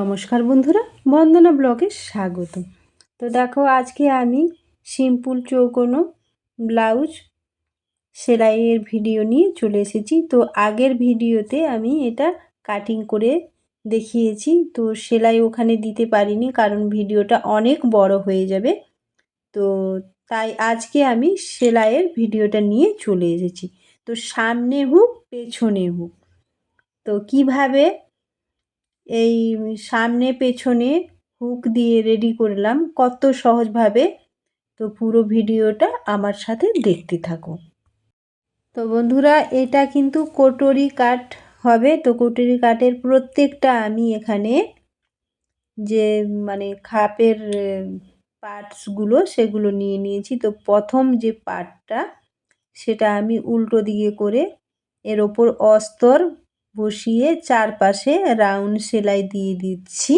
নমস্কার বন্ধুরা, বন্দনা ব্লগে স্বাগত। তো দেখো, আজকে আমি সিম্পল চৌকোনো ব্লাউজ সেলাইয়ের ভিডিও নিয়ে চলে এসেছি। তো আগের ভিডিওতে আমি এটা কাটিং করে দেখিয়েছি। তো সেলাই ওখানে দিতে পারিনি, কারণ ভিডিওটা অনেক বড় হয়ে যাবে। তো তাই আজকে আমি সেলাইয়ের ভিডিওটা নিয়ে চলে এসেছি। তো সামনে হোক, পেছনে হোক, তো কীভাবে এই সামনে পেছনে হুক দিয়ে রেডি করলাম। কত সহজভাবে। তো পুরো ভিডিওটা আমার সাথে দেখতে থাকো। তো বন্ধুরা, এটা কিন্তু কোটরি কাট হবে। তো কোটরি কাটের প্রত্যেকটা আমি এখানে যে মানে খাপের পার্টসগুলো সেগুলো নিয়ে নিয়েছি। তো প্রথম যে পার্টটা সেটা আমি উল্টো দিকে করে এর ওপর অস্তর বসিয়ে চারপাশে রাউন্ড সেলাই দিয়ে দিচ্ছি।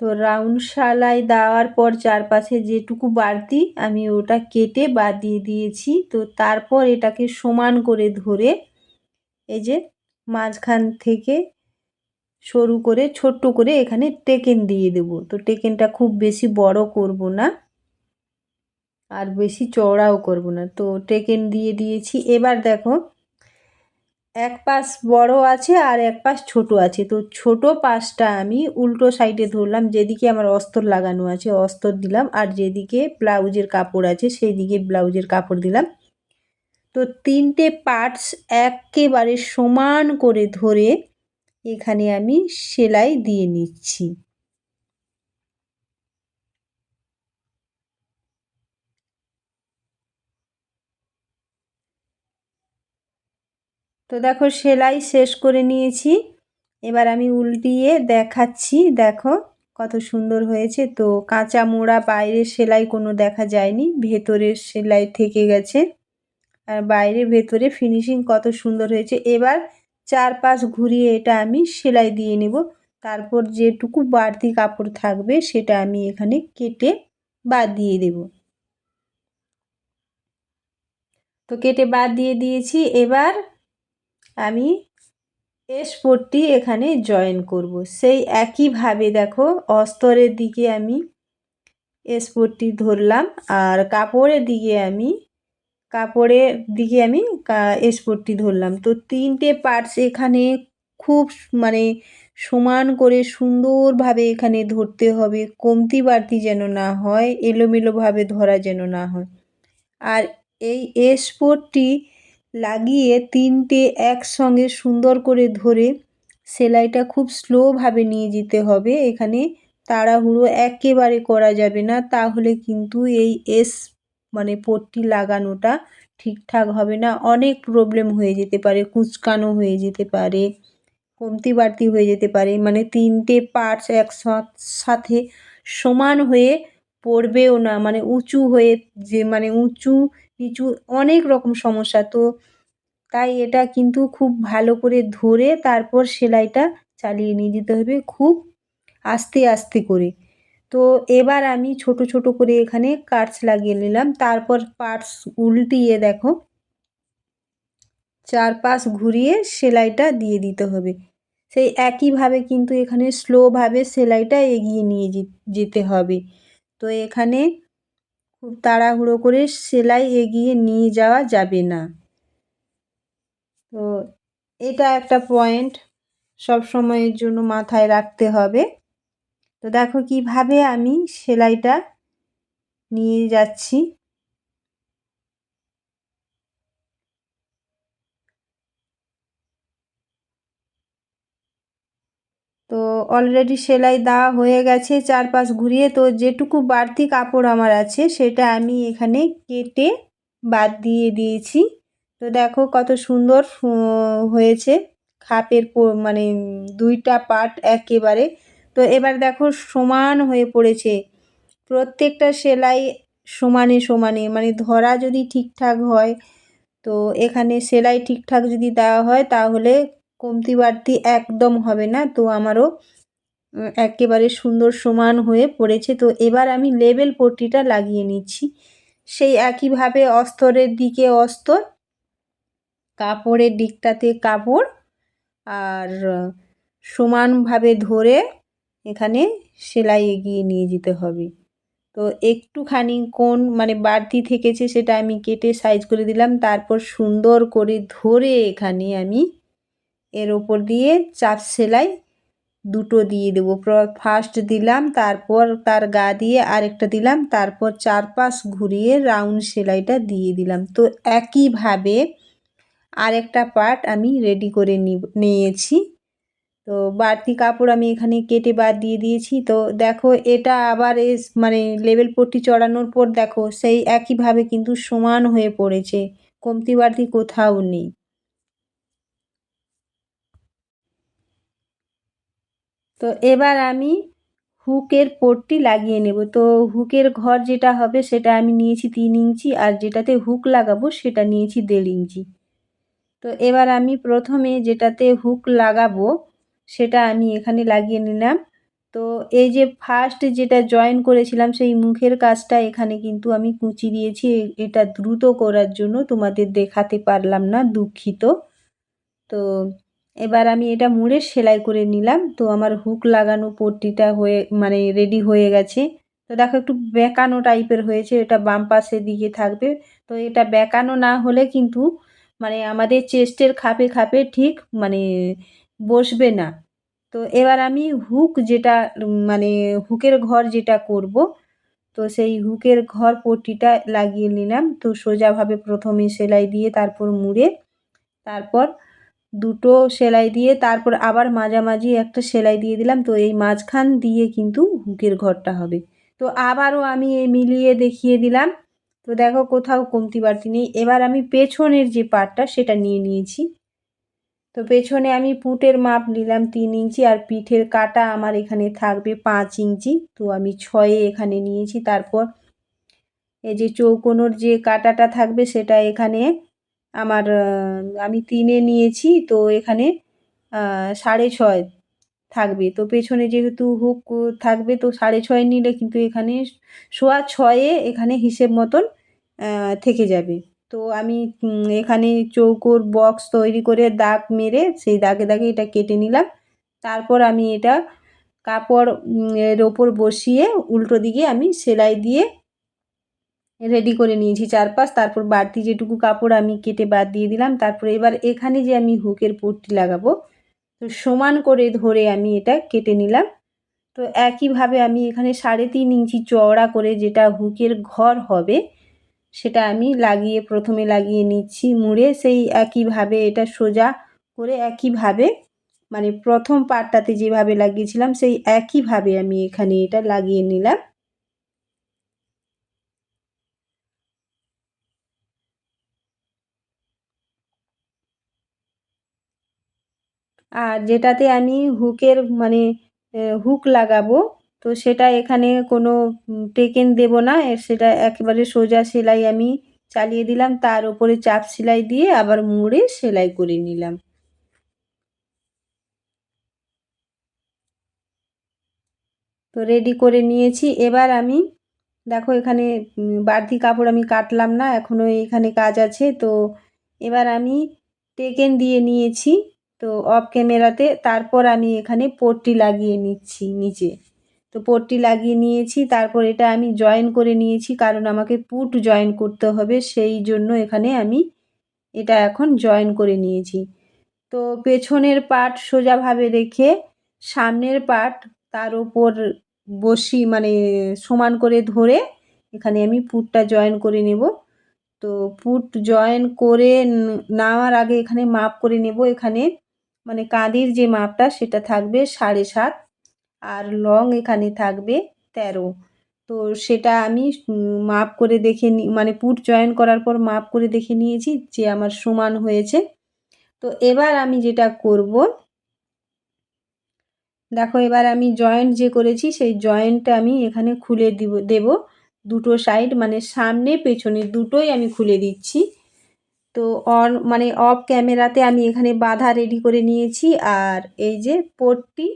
তো রাউন্ড সেলাই দেওয়ার পর চারপাশে যেটুকু বাড়তি আমি ওটা কেটে বাদ দিয়ে দিয়েছি। তো তারপর এটাকে সমান করে ধরে এই যে মাঝখান থেকে সরু করে, ছোট্ট করে এখানে টেকেন দিয়ে দেব। তো টেকেনটা খুব বেশি বড় করব না আর বেশি চওড়াও করব না। তো টেকেন দিয়ে দিয়েছি। এবার দেখো, এক পাশ বড় আছে আর এক পাশ ছোট আছে। তো ছোট পাশটা আমি উল্টো সাইডে ধরলাম, যেদিকে আমার অস্তর লাগানো আছে অস্তর দিলাম আর যেদিকে ব্লাউজের কাপড় আছে সেই দিকে ব্লাউজের কাপড় দিলাম। তো তিনটে পার্টস একেবারে সমান করে ধরে এখানে আমি সেলাই দিয়ে নিচ্ছি। তো দেখো সেলাই শেষ করে নিয়েছি। এবার আমি উল্টিয়ে দেখাচ্ছি। দেখো কত সুন্দর হয়েছে। তো কাঁচা মোড়া বাইরের সেলাই কোনো দেখা যায়নি। ভেতরের সেলাই থেকে গেছে। আর বাইরে ভেতরে ফিনিশিং কত সুন্দর হয়েছে। এবার চারপাশ ঘুরিয়ে এটা আমি সেলাই দিয়ে নেব। তারপর যেটুকু বাড়তি কাপড় থাকবে সেটা আমি এখানে কেটে বাদ দিয়ে দেব। তো কেটে বাদ দিয়ে দিয়েছি। এবার আমি এসপোর্টটি এখানে জয়েন করব। সেই একইভাবে দেখো, অস্তরের দিকে আমি এসপোর্টটি ধরলাম আর কাপড়ের দিকে আমি কাপড়ের দিকে আমি এসপোর্টটি ধরলাম। তো তিনটে পার্টস এখানে খুব মানে সমান করে সুন্দরভাবে এখানে ধরতে হবে। কমতি বাড়তি যেন না হয়, এলোমেলোভাবে ধরা যেন না হয়। আর এই এসপোর্টটি লাগিয়ে তিনটে একসঙ্গে সুন্দর করে ধরে সেলাইটা খুব স্লোভাবে নিয়ে যেতে হবে। এখানে তাড়াহুড়ো একেবারে করা যাবে না, তাহলে কিন্তু এই এস মানে পট্টি লাগানোটা ঠিকঠাক হবে না। অনেক প্রবলেম হয়ে যেতে পারে, কুচকানো হয়ে যেতে পারে, কমতি বাড়তি হয়ে যেতে পারে। মানে তিনটে পার্টস এক সাথে সমান হয়ে পড়বেও না। মানে উঁচু হয়ে যে মানে উঁচু, নিচু অনেক রকম সমস্যা। তো তাই এটা কিন্তু খুব ভালো করে ধরে তারপর সেলাইটা চালিয়ে নিয়ে যেতে হবে খুব আস্তে আস্তে করে। তো এবার আমি ছোট ছোট করে এখানে কাটস লাগিয়ে নিলাম। তারপর পার্টস উল্টিয়ে দেখো, চারপাশ ঘুরিয়ে সেলাইটা দিয়ে দিতে হবে। সেই একইভাবে কিন্তু এখানে স্লোভাবে সেলাইটা এগিয়ে নিয়ে যেতে হবে। তো এখানে খুব তাড়াহুড়ো করে সেলাই এগিয়ে নিয়ে যাওয়া যাবে না। তো এটা একটা পয়েন্ট, সব সময়ের জন্য মাথায় রাখতে হবে। তো দেখো কীভাবে আমি সেলাইটা নিয়ে যাচ্ছি। তো অলরেডি সেলাই দেওয়া হয়ে গেছে চারপাশ ঘুরিয়ে। তো যেটুকু বাড়তি কাপড় আমার আছে সেটা আমি এখানে কেটে বাদ দিয়ে দিয়েছি। তো দেখো কত সুন্দর হয়েছে। খাপের মানে দুইটা পার্ট একেবারে তো এবার দেখো সমান হয়ে পড়েছে। প্রত্যেকটা সেলাই সমানে সমানে মানে ধরা যদি ঠিকঠাক হয়, তো এখানে সেলাই ঠিকঠাক যদি দেওয়া হয়, তাহলে কমতি বাড়তি একদম হবে না। তো আমারও একেবারে সুন্দর সমান হয়ে পড়েছে। তো এবার আমি লেবেল পট্টিটা লাগিয়ে নিচ্ছি। সেই একইভাবে অস্তরের দিকে অস্তর, কাপড়ের দিকটাতে কাপড়, আর সমানভাবে ধরে এখানে সেলাই এগিয়ে নিয়ে যেতে হবে। তো একটুখানি কোন মানে বাড়তি থেকেছে সেটা আমি কেটে সাইজ করে দিলাম। তারপর সুন্দর করে ধরে এখানে আমি এর ওপর দিয়ে চাপ সেলাই দুটো দিয়ে দেবো। ফার্স্ট দিলাম, তারপর তার গা দিয়ে আরেকটা দিলাম, তারপর চারপাশ ঘুরিয়ে রাউন্ড সেলাইটা দিয়ে দিলাম। তো একইভাবে আরেকটা পার্ট আমি রেডি করে নিয়েছি। তো বাড়তি কাপড় আমি এখানে কেটে বাদ দিয়ে দিয়েছি। তো দেখো, এটা আবার এস মানে লেবেল পট্টি চড়ানোর পর দেখো, সেই একইভাবে কিন্তু সমান হয়ে পড়েছে। কমতি বাড়তি কোথাও নেই। তো এবার আমি হুকের পট্টি লাগিয়ে নেব। তো হুকের ঘর যেটা হবে, সেটা আমি নিয়েছি তিন ইঞ্চি, আর যেটাতে হুক লাগাবো, সেটা নিয়েছি দেড় ইঞ্চি। তো এবার আমি প্রথমে যেটাতে হুক লাগাবো সেটা আমি এখানে লাগিয়ে নিলাম। তো এই যে ফার্স্ট যেটা জয়েন করেছিলাম সেই মুখের কাজটা এখানে কিন্তু আমি কুচি দিয়েছি। এটা দ্রুত করার জন্য তোমাদের দেখাতে পারলাম না, দুঃখিত। তো এবার আমি এটা মুড়ে সেলাই করে নিলাম। তো আমার হুক লাগানো পট্টিটা হয়ে মানে রেডি হয়ে গেছে। তো দেখো একটু বেঁকানো টাইপের হয়েছে, এটা বাম পাশের দিকে থাকবে। তো এটা বেঁকানো না হলে কিন্তু মানে আমাদের চেস্টের খাপে খাপে ঠিক মানে বসবে না। তো এবার আমি হুক যেটা মানে হুকের ঘর যেটা করব, তো সেই হুকের ঘর পট্টিটা লাগিয়ে নিলাম। তো সোজাভাবে প্রথমে সেলাই দিয়ে তারপর মুড়ে, তারপর দুটো সেলাই দিয়ে তারপর আবার মাঝামাঝি একটা সেলাই দিয়ে দিলাম। তো এই মাঝখান দিয়ে কিন্তু হুকের ঘরটা হবে। তো আবারও আমি এই মিলিয়ে দেখিয়ে দিলাম। তো দেখো কোথাও কমতি বাড়তি নেই। এবার আমি পেছনের যে পার্টটা সেটা নিয়ে নিয়েছি। তো পেছনে আমি পুটের মাপ নিলাম তিন ইঞ্চি আর পিঠের কাটা আমার এখানে থাকবে পাঁচ ইঞ্চি। তো আমি ছয়ে এখানে নিয়েছি। তারপর এই যে চৌকোনোর যে কাটাটা থাকবে সেটা এখানে আমার আমি তিনে নিয়েছি। তো এখানে সাড়ে ছয় থাকবে। তো পেছনে যেহেতু হুক থাকবে, তো সাড়ে ছয় নিলে কিন্তু এখানে সোয়া ছয়ে এখানে হিসেব মতন থেকে যাবে। তো আমি এখানে চৌকোর বক্স তৈরি করে দাগ মেরে সেই দাগে দাগে এটা কেটে নিলাম। তারপর আমি এটা কাপড় এর ওপর বসিয়ে উল্টো দিকে আমি সেলাই দিয়ে রেডি করে নিয়েছি চারপাশ। তারপর বাড়তি যেটুকু কাপড় আমি কেটে বাদ দিয়ে দিলাম। তারপর এবার এখানে যে আমি হুকের পট্টি লাগাবো, তো সমান করে ধরে আমি এটা কেটে নিলাম। তো একইভাবে আমি এখানে সাড়ে তিন ইঞ্চি চওড়া করে যেটা হুকের ঘর হবে সেটা আমি লাগিয়ে প্রথমে লাগিয়ে নিচ্ছি মুড়ে। সেই একইভাবে এটা সোজা করে একইভাবে মানে প্রথম পার্টটাতে যেভাবে লাগিয়েছিলাম সেই একইভাবে আমি এখানে এটা লাগিয়ে নিলাম। আর যেটাতে আমি হুকের মানে হুক লাগাবো তো সেটা এখানে কোনো টেকেন দেব না। সেটা একেবারে সোজা সেলাই আমি চালিয়ে দিলাম। তার উপরে চাপ সেলাই দিয়ে আবার মুড়ে সেলাই করে নিলাম। তো রেডি করে নিয়েছি। এবার আমি, দেখো এখানে বাড়তি কাপড় আমি কাটলাম না এখনও এখানে কাজ আছে। তো এবার আমি টেকেন দিয়ে নিয়েছি, তো অফ ক্যামেরাতে তারপর আমি এখানে পট্টি লাগিয়ে নিচ্ছি, নিচে। তো পট্টি লাগিয়ে নিয়েছি, তারপর এটা আমি জয়েন করে নিয়েছি কারণ আমাকে পুট জয়েন করতে হবে, সেই জন্য এখানে আমি এটা এখন জয়েন করে নিয়েছি। তো পেছনের পার্ট সোজাভাবে রেখে সামনের পার্ট তার ওপর বসি মানে সমান করে ধরে এখানে আমি পুটটা জয়েন করে নেব। তো পুট জয়েন করে নেওয়ার আগে এখানে মাপ করে নেব, এখানে মানে কাঁদির যে মাপটা সেটা থাকবে সাড়ে সাত। আর লং এখানে থাকবে তেরো। তো সেটা আমি মাপ করে দেখে নি মানে পুট জয়েন করার পর মাপ করে দেখে নিয়েছি যে আমার সমান হয়েছে। তো এবার আমি যেটা করব, দেখো এবার আমি জয়েন্ট যে করেছি সেই জয়েন্টটা আমি এখানে খুলে দিব, দেব দুটো সাইড মানে সামনে, পেছনে দুটোই আমি খুলে দিচ্ছি। তো অন মানে অফ ক্যামেরাতে আমি এখানে বাধা রেডি করে নিয়েছি। আর এই যে পট্টি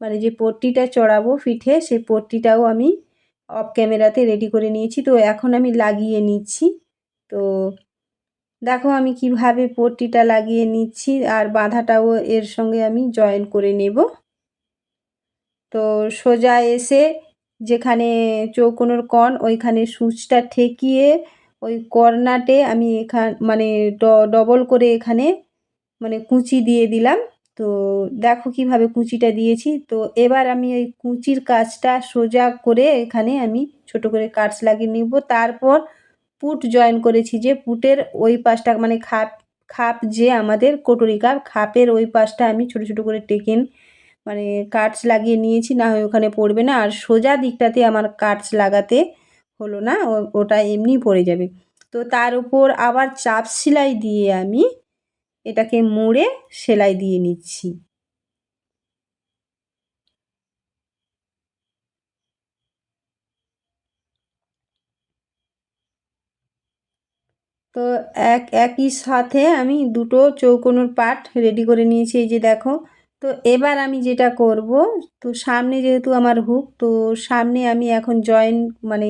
মানে যে পট্টিটা চড়াবো পিঠে, সেই পট্টিটাও আমি অফ ক্যামেরাতে রেডি করে নিয়েছি। তো এখন আমি লাগিয়ে নিচ্ছি। তো দেখো আমি কীভাবে পট্টিটা লাগিয়ে নিচ্ছি আর বাঁধাটাও এর সঙ্গে আমি জয়েন করে নেব। তো সোজা এসে যেখানে চৌকোনোর কন ওইখানে সূচটা ঠেকিয়ে ওই কর্নাটে আমি এখান মানে ডবল করে এখানে মানে কুচি দিয়ে দিলাম। তো দেখো কীভাবে কুচিটা দিয়েছি। তো এবার আমি ওই কুচির কাজটা সোজা করে এখানে আমি ছোট করে কাটস লাগিয়ে নিব। তারপর পুট জয়েন করেছি যে পুটের ওই পাশটা মানে খাপ খাপ যে আমাদের কটুরি কাপ, খাপের ওই পাশটা আমি ছোট ছোট করে টেকেন মানে কাটস লাগিয়ে নিয়েছি, না হয় ওখানে পড়বে না। আর সোজা দিকটাতে আমার কাটস লাগাতে হলো না ওটা এমনি পড়ে যাবে। তো তার উপর আবার চাপ সেলাই দিয়ে আমি এটাকে মুড়ে সেলাই দিয়ে নিচ্ছি। তো এক, একই সাথে আমি দুটো চৌকোনোর পাট রেডি করে নিয়েছি, এই যে দেখো। তো এবার আমি যেটা করব, তো সামনে যেহেতু আমার হুক তো সামনে আমি এখন জয়েন মানে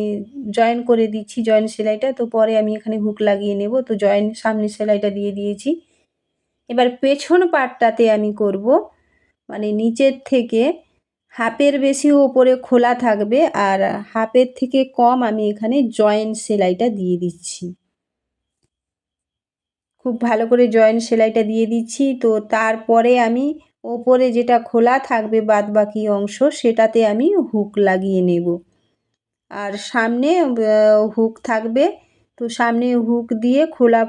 জয়েন করে দিচ্ছি জয়েন সেলাইটা। তো পরে আমি এখানে হুক লাগিয়ে নেব, তো জয়েন সামনে সেলাইটা দিয়ে দিয়েছি। এবার পেছন পাটটাতে আমি করব। মানে নিচের থেকে হাফের বেশি ওপরে খোলা থাকবে আর হাফের থেকে কম আমি এখানে জয়েন্ট সেলাইটা দিয়ে দিচ্ছি। খুব ভালো করে জয়েন্ট সেলাইটা দিয়ে দিচ্ছি। তো তারপরে আমি ওপরে যেটা খোলা থাকবে বাদ বাকি অংশ সেটাতে আমি হুক লাগিয়ে নেব। আর সামনে হুক থাকবে তো সামনে হুক দিয়ে খোলা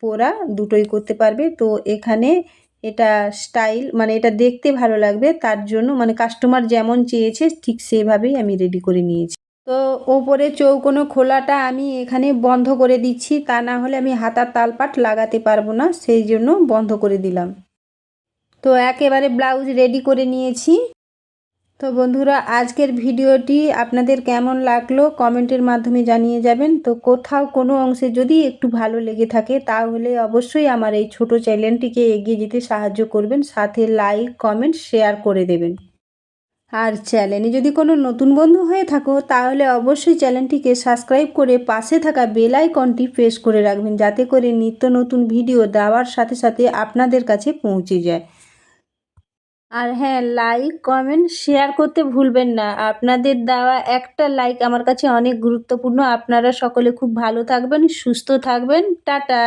পোড়া দুটোই করতে পারবে। তো এখানে এটা স্টাইল মানে এটা দেখতে ভালো লাগবে, তার জন্য মানে কাস্টমার যেমন চেয়েছে ঠিক সেভাবেই আমি রেডি করে নিয়েছি। তো ওপরে চৌকোনো খোলাটা আমি এখানে বন্ধ করে দিচ্ছি, তা না হলে আমি হাতার তালপাট লাগাতে পারব না, সেই জন্য বন্ধ করে দিলাম। তো একেবারে ব্লাউজ রেডি করে নিয়েছি। তো বন্ধুরা, আজকের ভিডিওটি আপনাদের কেমন লাগল কমেন্টের মাধ্যমে জানিয়ে যাবেন। তো কোথাও কোনো অংশে যদি একটু ভালো লেগে থাকে, তাহলে অবশ্যই আমার এই ছোট চ্যানেলটিকে এগিয়ে যেতে সাহায্য করবেন। সাথে লাইক, কমেন্ট, শেয়ার করে দেবেন। আর চ্যানেলে যদি কোনো নতুন বন্ধু হয়ে থাকো, তাহলে অবশ্যই চ্যানেলটিকে সাবস্ক্রাইব করে পাশে থাকা বেল আইকনটি প্রেস করে রাখবেন, যাতে করে নিত্য নতুন ভিডিও দেওয়ার সাথে সাথে আপনাদের কাছে পৌঁছে যায়। আর হ্যাঁ লাইক কমেন্ট শেয়ার করতে ভুলবেন না। আপনাদের দেওয়া একটা লাইক আমার কাছে অনেক গুরুত্বপূর্ণ। আপনারা সকলে খুব ভালো থাকবেন, সুস্থ থাকবেন। টাটা।